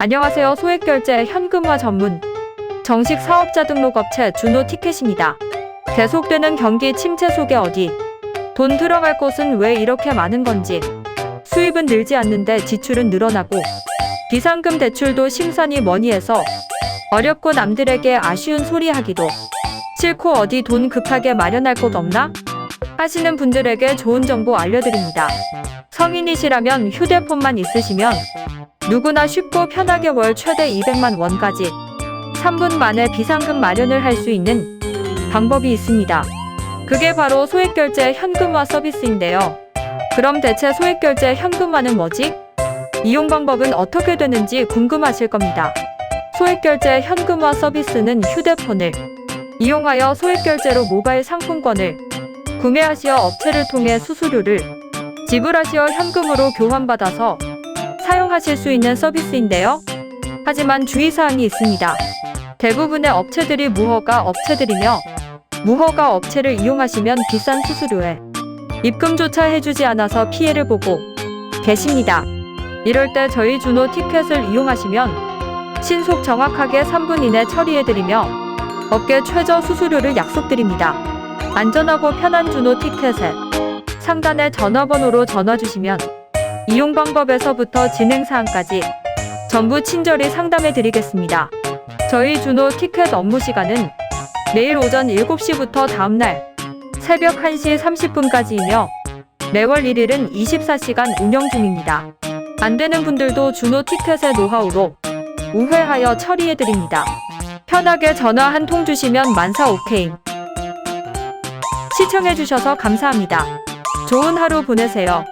안녕하세요. 소액결제 현금화 전문 정식 사업자 등록업체 준호 티켓입니다. 계속되는 경기 침체 속에 어디 돈 들어갈 곳은 왜 이렇게 많은 건지 수입은 늘지 않는데 지출은 늘어나고 비상금 대출도 심사니 뭐니 해서 어렵고 남들에게 아쉬운 소리 하기도 싫고 어디 돈 급하게 마련할 곳 없나? 하시는 분들에게 좋은 정보 알려드립니다. 성인이시라면 휴대폰만 있으시면 누구나 쉽고 편하게 월 최대 200만 원까지 3분 만에 비상금 마련을 할 수 있는 방법이 있습니다. 그게 바로 소액결제 현금화 서비스인데요. 그럼 대체 소액결제 현금화는 뭐지? 이용 방법은 어떻게 되는지 궁금하실 겁니다. 소액결제 현금화 서비스는 휴대폰을 이용하여 소액결제로 모바일 상품권을 구매하시어 업체를 통해 수수료를 지불하시어 현금으로 교환받아서 사용하실 수 있는 서비스인데요. 하지만 주의사항이 있습니다. 대부분의 업체들이 무허가 업체들이며 무허가 업체를 이용하시면 비싼 수수료에 입금조차 해주지 않아서 피해를 보고 계십니다. 이럴 때 저희 준호 티켓을 이용하시면 신속 정확하게 3분 이내 처리해드리며 업계 최저 수수료를 약속드립니다. 안전하고 편한 준호 티켓에 상단의 전화번호로 전화 주시면 이용 방법에서부터 진행 사항까지 전부 친절히 상담해 드리겠습니다. 저희 준호 티켓 업무 시간은 매일 오전 7시부터 다음날 새벽 1시 30분까지이며 매월 1일은 24시간 운영 중입니다. 안 되는 분들도 준호 티켓의 노하우로 우회하여 처리해 드립니다. 편하게 전화 한 통 주시면 만사 오케이. 시청해 주셔서 감사합니다. 좋은 하루 보내세요.